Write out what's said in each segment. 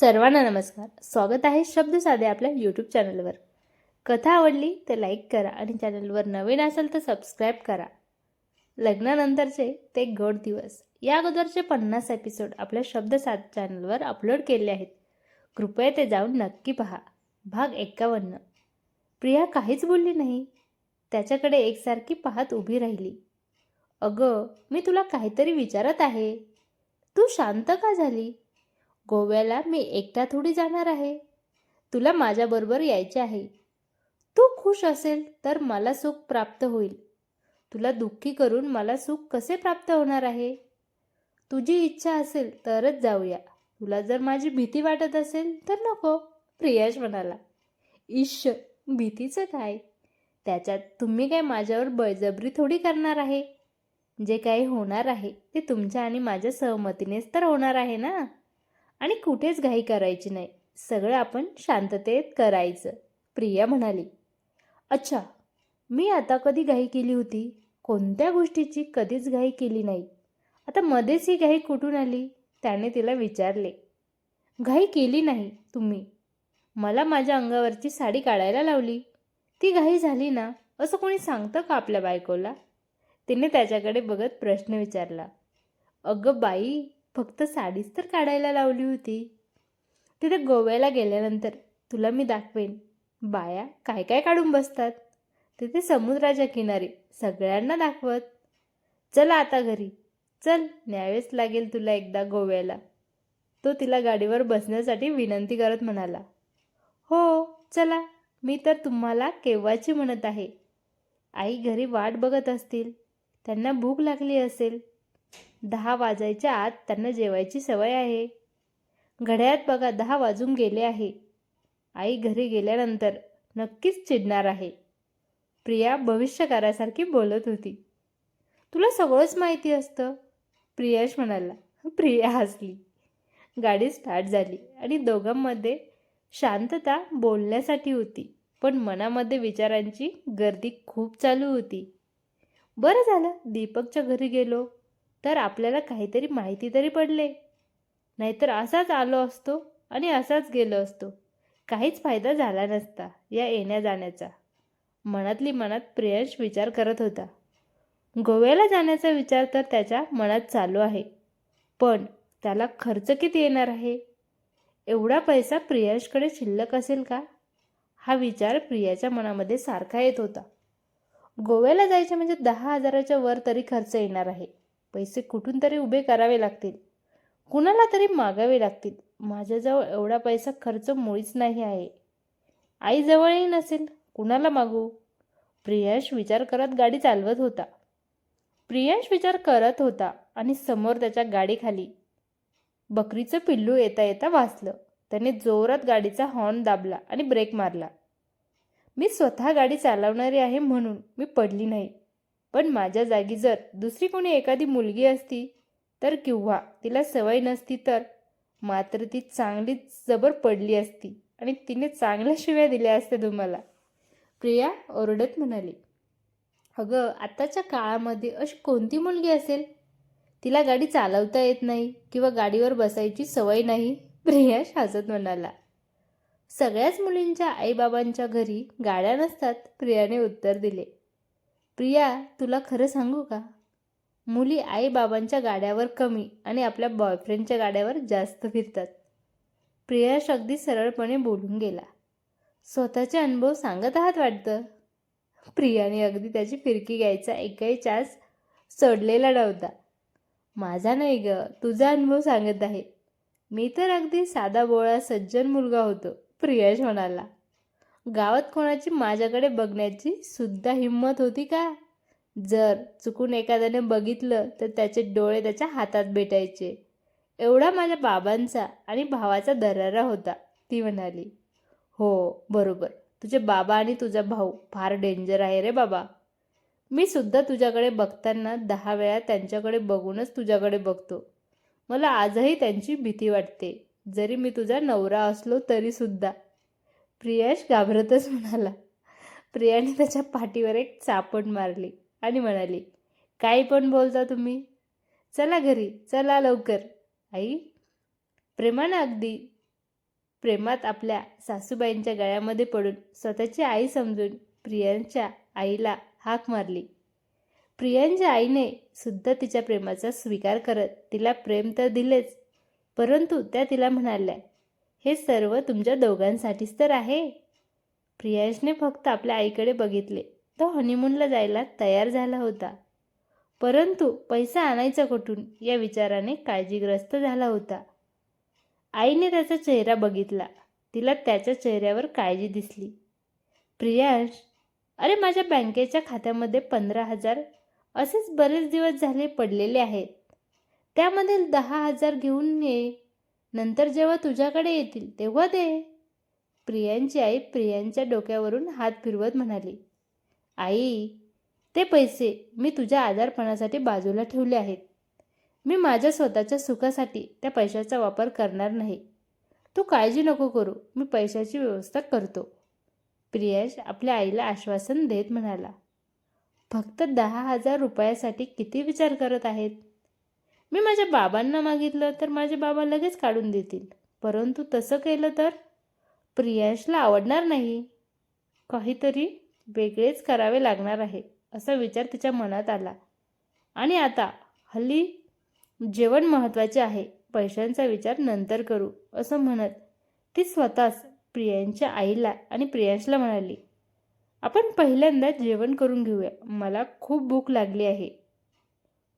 सर्वांना नमस्कार. स्वागत आहे शब्द साधे आपल्या यूट्यूब चॅनलवर कथा आवडली तर लाईक करा आणि चॅनलवर नवीन असेल तर सबस्क्राईब करा. लग्नानंतरचे ते गड दिवस. या अगोदरचे पन्नास एपिसोड आपल्या शब्द साध चॅनलवर अपलोड केले आहेत. कृपया ते जाऊन नक्की पहा. भाग एक्कावन्न प्रिया काहीच बोलली नाही. त्याच्याकडे एकसारखी पाहत उभी राहिली. अगं मी तुला काहीतरी विचारत आहे. तू शांत का झाली? गोव्याला मी एकटा थोडी जाणार आहे. तुला माझ्याबरोबर यायचे आहे. तू खुश असेल तर मला सुख प्राप्त होईल. तुला दुःखी करून मला सुख कसे प्राप्त होणार आहे? तुझी इच्छा असेल तरच जाऊया. तुला जर माझी भीती वाटत असेल तर नको प्रियाश म्हणाला. इश्श भीतीचं काय? त्याच्यात तुम्ही काय माझ्यावर बळजबरी थोडी करणार आहे? जे काही होणार आहे ते तुमच्या आणि माझ्या सहमतीनेच तर होणार आहे ना? आणि कुठेच घाई करायची नाही. सगळं आपण शांततेत करायचं. प्रिया म्हणाली अच्छा मी आता कधी घाई केली होती? कोणत्या गोष्टीची कधीच घाई केली नाही. आता मध्येच ही घाई कुठून आली? त्याने तिला विचारले घाई केली नाही तुम्ही. मला माझ्या अंगावरची साडी काढायला लावली. ती घाई झाली ना असं कोणी सांगतं का आपल्या बायकोला? तिने त्याच्याकडे बघत प्रश्न विचारला अगं बाई फक्त साडीच तर काढायला लावली होती. तिथे गोव्याला गेल्यानंतर तुला मी दाखवेन. बाया काय काय काढून बसतात? तिथे समुद्राच्या किनारी सगळ्यांना दाखवत. चला आता घरी. चल न्यावेच लागेल तुला एकदा गोव्याला. तो तिला गाडीवर बसण्यासाठी विनंती करत म्हणाला. हो चला. मी तर तुम्हाला केव्हाची म्हणत आहे. आई घरी वाट बघत असतील. त्यांना भूक लागली असेल. दहा वाजायच्या आत त्यांना जेवायची सवय आहे. घड्याळात बघा दहा वाजून गेले आहे. आई घरी गेल्यानंतर नक्कीच चिडणार आहे. प्रिया भविष्यकारासारखी बोलत होती. तुला सगळंच माहिती असतं प्रियाश म्हणाला. प्रिया हसली. गाडी स्टार्ट झाली आणि दोघांमध्ये शांतता बोलण्यासाठी होती. पण मनामध्ये विचारांची गर्दी खूप चालू होती. बरं झालं दीपकच्या घरी गेलो. तर आपल्याला काहीतरी माहिती तरी पडले. नाहीतर असाच आलो असतो आणि असाच गेलो असतो. काहीच फायदा झाला नसता या येण्या जाण्याचा. मनातली मनात प्रियांश विचार करत होता. गोव्याला जाण्याचा विचार तर त्याच्या मनात चालू आहे. पण त्याला खर्च किती येणार आहे? एवढा पैसा प्रियांशकडे शिल्लक असेल का? हा विचार प्रियाच्या मनामध्ये सारखा येत होता. गोव्याला जायचे म्हणजे दहा हजाराच्या वर तरी खर्च येणार आहे. पैसे कुठून तरी उभे करावे लागतील. कुणाला तरी मागावे लागतील. माझ्याजवळ एवढा पैसा खर्च मुळीच नाही आहे. आईजवळही नसेल. कुणाला मागू? प्रियांश विचार करत गाडी चालवत होता. प्रियांश विचार करत होता आणि समोर त्याच्या गाडीखाली बकरीचं पिल्लू येता येता वाचलं. त्याने जोरात गाडीचा हॉर्न दाबला आणि ब्रेक मारला. मी स्वतः गाडी चालवणारी आहे म्हणून मी पडली नाही. पण माझ्या जागी जर दुसरी कोणी एखादी मुलगी असती तर किंवा तिला सवय नसती तर मात्र ती चांगलीच जबर पडली असती आणि तिने चांगल्या शिव्या दिल्या असत्या तुम्हाला. प्रिया ओरडत म्हणाली अगं आत्ताच्या काळामध्ये अशी कोणती मुलगी असेल? तिला गाडी चालवता येत नाही किंवा गाडीवर बसायची सवय नाही? प्रिया हसत म्हणाला. सगळ्याच मुलींच्या आईबाबांच्या घरी गाड्या नसतात प्रियाने उत्तर दिले. प्रिया तुला खरं सांगू का? मुली आईबाबांच्या गाड्यावर कमी आणि आपल्या बॉयफ्रेंडच्या गाड्यावर जास्त फिरतात. प्रियाश अगदी सरळपणे बोलून गेला. स्वतःचे अनुभव सांगत आहात वाटतं? प्रियाने अगदी त्याची फिरकी घ्यायचा एकही चास सोडलेला नव्हता. माझा नाही ग तुझा अनुभव सांगत आहे. मी तर अगदी साधा बोळा सज्जन मुलगा होतो प्रियाश म्हणाला. गावात कोणाची माझ्याकडे बघण्याची सुद्धा हिंमत होती का? जर चुकून एखाद्याने बघितलं तर त्याचे डोळे त्याच्या हातात भेटायचे. एवढा माझ्या बाबांचा आणि भावाचा दरारा होता ती म्हणाली. हो बरोबर. तुझे बाबा आणि तुझा भाऊ फार डेंजर आहे रे बाबा. मी सुद्धा तुझ्याकडे बघताना दहा वेळा त्यांच्याकडे बघूनच तुझ्याकडे बघतो. मला आजही त्यांची भीती वाटते. जरी मी तुझा नवरा असलो तरी सुद्धा. प्रियाश घाबरतच म्हणाला. प्रियाने त्याच्या पाठीवर एक चापण मारली आणि म्हणाली काही पण बोलता तुम्ही. चला घरी चला लवकर. आई प्रेमानं अगदी. प्रेमात आपल्या सासूबाईंच्या गळ्यामध्ये पडून स्वतःची आई समजून प्रियांच्या आईला हाक मारली. प्रियांच्या आईने सुद्धा तिच्या प्रेमाचा स्वीकार करत तिला प्रेम तर दिलेच परंतु त्या तिला म्हणाल्या हे सर्व तुमच्या दोघांसाठीच तर आहे. प्रियांशने फक्त आपल्या आईकडे बघितले. तो हनीमूनला जायला तयार झाला होता. परंतु पैसा आणायचा कुठून? या विचाराने काळजीग्रस्त झाला होता. आईने त्याचा चेहरा बघितला. तिला त्याच्या चेहऱ्यावर काळजी दिसली. प्रियांश अरे माझ्या बँकेच्या खात्यामध्ये पंधरा हजार असेच बरेच दिवस झाले पडलेले आहेत. त्यामध्ये दहा हजार घेऊन ये. नंतर जेव्हा तुझ्याकडे येतील तेव्हा दे. प्रियांची आई प्रियांच्या डोक्यावरून हात फिरवत म्हणाली आई ते पैसे मी तुझ्या आजारपणासाठी बाजूला ठेवले आहेत. मी माझ्या स्वतःच्या सुखासाठी त्या पैशाचा वापर करणार नाही. तू काळजी नको करू मी पैशाची व्यवस्था करतो. प्रियांश आपल्या आईला आश्वासन देत म्हणाला फक्त दहा हजार रुपयासाठी किती विचार करत आहेत? मी माझ्या बाबांना मागितलं तर माझे बाबा लगेच काढून देतील. परंतु तसं केलं तर? प्रियांशला आवडणार नाही. काहीतरी वेगळेच करावे लागणार आहे असा विचार तिच्या मनात आला. आणि आता हल्ली जेवण महत्त्वाचे आहे पैशांचा विचार नंतर करू असं म्हणत ती स्वतःच प्रियांच्या आईला आणि प्रियांशला म्हणाली आपण पहिल्यांदा जेवण करून घेऊया मला खूप भूक लागली आहे.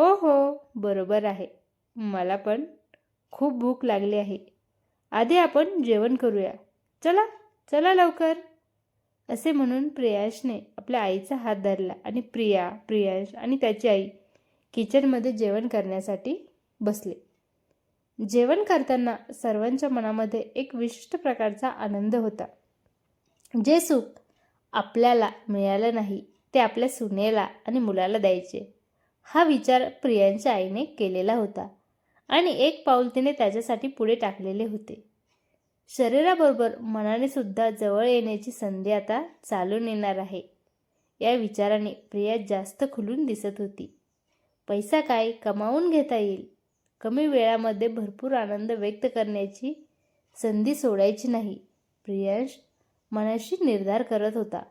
हो हो बरोबर आहे. मला पण खूप भूक लागली आहे. आधी आपण जेवण करूया. चला चला लवकर. असे म्हणून प्रियांशने आपल्या आईचा हात धरला आणि प्रिया प्रियांश आणि त्याची आई किचनमध्ये जेवण करण्यासाठी बसले. जेवण करताना सर्वांच्या मनामध्ये एक विशिष्ट प्रकारचा आनंद होता. जे सुख आपल्याला मिळालं नाही ते आपल्या सुनेला आणि मुलाला द्यायचे. हा विचार प्रियांच्या आईने केलेला होता आणि एक पाऊल तिने त्याच्यासाठी पुढे टाकलेले होते. शरीराबरोबर मनाने सुद्धा जवळ येण्याची संधी आता चालून येणार आहे. या विचाराने प्रिया जास्त खुलून दिसत होती. पैसा काय कमावून घेता येईल? कमी वेळामध्ये भरपूर आनंद व्यक्त करण्याची संधी सोडायची नाही प्रियांश मनाशी निर्धार करत होता.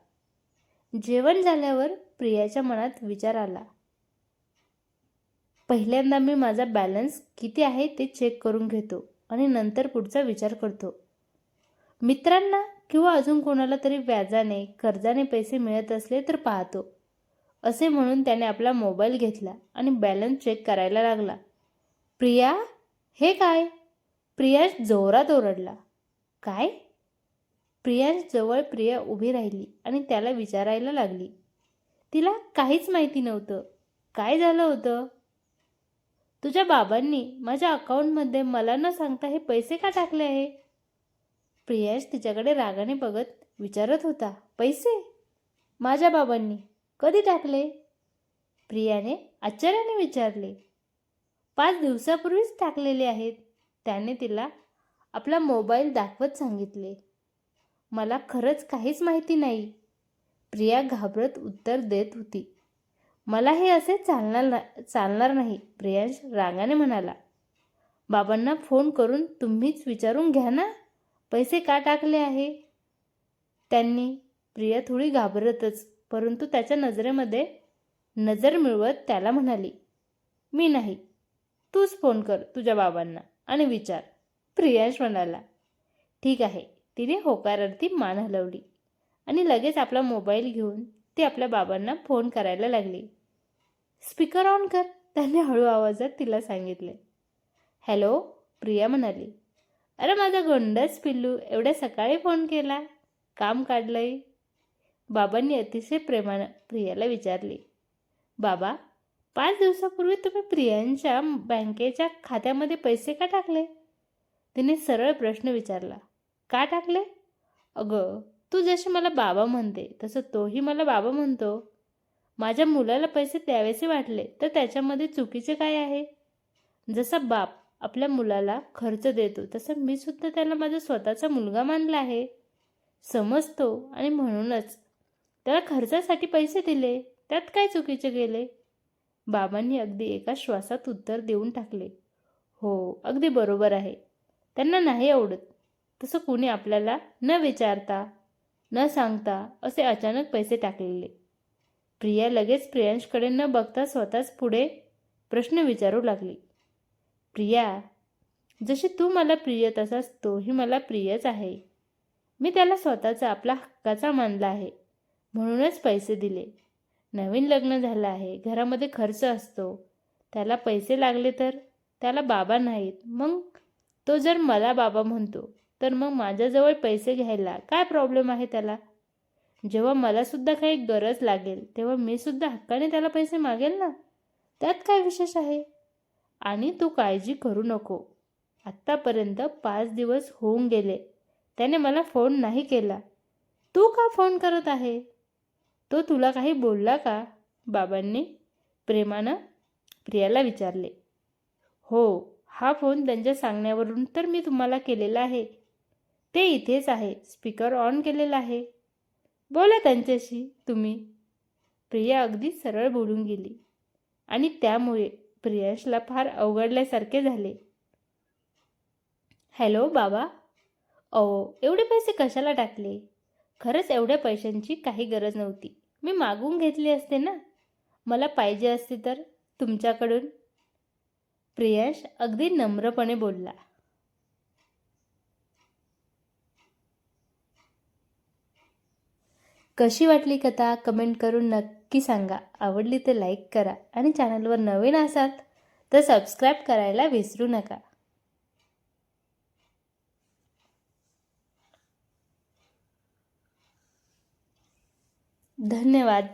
जेवण झाल्यावर प्रियाच्या मनात विचार आला. पहिल्यांदा मी माझा बॅलन्स किती आहे ते चेक करून घेतो आणि नंतर पुढचा विचार करतो. मित्रांना किंवा अजून कोणाला तरी व्याजाने कर्जाने पैसे मिळत असले तर पाहतो. असे म्हणून त्याने आपला मोबाईल घेतला आणि बॅलन्स चेक करायला लागला. प्रिया हे काय? प्रियांश जोरात ओरडला. काय? प्रियांश जवळ प्रिया उभी राहिली आणि त्याला विचारायला लागली. तिला काहीच माहिती नव्हतं. काय झालं होतं? तुझ्या बाबांनी माझ्या अकाउंटमध्ये मला न सांगता हे पैसे का टाकले आहे? प्रियाश तिच्याकडे रागाने बघत विचारत होता पैसे? माझ्या बाबांनी कधी टाकले? प्रियाने आश्चर्याने विचारले पाच दिवसापूर्वीच टाकलेले आहेत. त्याने तिला आपला मोबाईल दाखवत सांगितले मला खरंच काहीच माहिती नाही. प्रिया घाबरत उत्तर देत होती मला हे असे चालणार ना चालणार नाही प्रियांश रागाने म्हणाला. बाबांना फोन करून तुम्हीच विचारून घ्या ना. पैसे का टाकले आहे? त्यांनी प्रिया थोडी घाबरतच परंतु त्याच्या नजरेमध्ये नजर मिळवत त्याला म्हणाली मी नाही. तूच फोन कर तुझ्या बाबांना आणि विचार. प्रियांश म्हणाला ठीक आहे. तिने होकारार्थी मान हलवली आणि लगेच आपला मोबाईल घेऊन ती आपल्या बाबांना फोन करायला लागली. स्पीकर ऑन कर. त्याने हळू आवाजात तिला सांगितले. हॅलो प्रिया म्हणाली. अरे माझा गोंडस पिल्लू एवढ्या सकाळी फोन केला. काम काढलंय. बाबांनी अतिशय प्रेमानं प्रियाला विचारले. बाबा पाच दिवसापूर्वी तुम्ही प्रियांच्या बँकेच्या खात्यामध्ये पैसे का टाकले? तिने सरळ प्रश्न विचारला. का टाकले? अगं तू जसे मला बाबा म्हणते तसं तोही मला बाबा म्हणतो. माझ्या मुलाला पैसे द्यावेसे वाटले तर त्याच्यामध्ये चुकीचे काय आहे? जसा बाप आपल्या मुलाला खर्च देतो तसं मी सुद्धा त्याला माझा स्वतःचा मुलगा मानला आहे. समजतो आणि म्हणूनच त्याला खर्चासाठी पैसे दिले त्यात काय चुकीचे गेले? बाबांनी अगदी एका श्वासात उत्तर देऊन टाकले. हो अगदी बरोबर आहे. त्यांना नाही आवडत तसं कुणी आपल्याला न विचारता न सांगता असे अचानक पैसे टाकलेले. प्रिया लगेच प्रियांशकडे न बघता स्वतःच पुढे प्रश्न विचारू लागली. प्रिया जशी तू मला प्रिय तसाच तोही मला प्रियच आहे. मी त्याला स्वतःचा आपला हक्काचा मानला आहे. म्हणूनच पैसे दिले. नवीन लग्न झालं आहे. घरामध्ये खर्च असतो. त्याला पैसे लागले तर त्याला बाबा नाहीत. मग तो जर मला बाबा म्हणतो तर मग माझ्याजवळ पैसे घ्यायला काय प्रॉब्लेम आहे त्याला? जेव्हा मलासुद्धा काही गरज लागेल तेव्हा मी सुद्धा हक्काने त्याला पैसे मागेल ना? त्यात काय विशेष आहे? आणि तू काळजी करू नको. आत्तापर्यंत पाच दिवस होऊन गेले. त्याने मला फोन नाही केला. तू का फोन करत आहे? तो तुला काही बोलला का? बाबांनी? प्रेमानं? प्रियाला विचारले. हो हा फोन त्यांच्या सांगण्यावरून तर मी तुम्हाला केलेला आहे. ते इथेच आहे. स्पीकर ऑन केलेला आहे. बोला त्यांच्याशी. तुम्ही. प्रिया अगदी सरळ बोलून गेली. आणि त्यामुळे प्रियाशला फार अवघडल्यासारखे झाले. हॅलो बाबा. अहो एवढे पैसे कशाला टाकले? खरंच एवढ्या पैशांची काही गरज नव्हती. मी मागून घेतली असते ना? मला पाहिजे असते तर? तुमच्याकडून? प्रियाश अगदी नम्रपणे बोलला. कशी वाटली कथा कमेंट करून नक्की सांगा. आवडली तर लाईक करा आणि चॅनलवर नवीन असाल तर सबस्क्राईब करायला विसरू नका. धन्यवाद.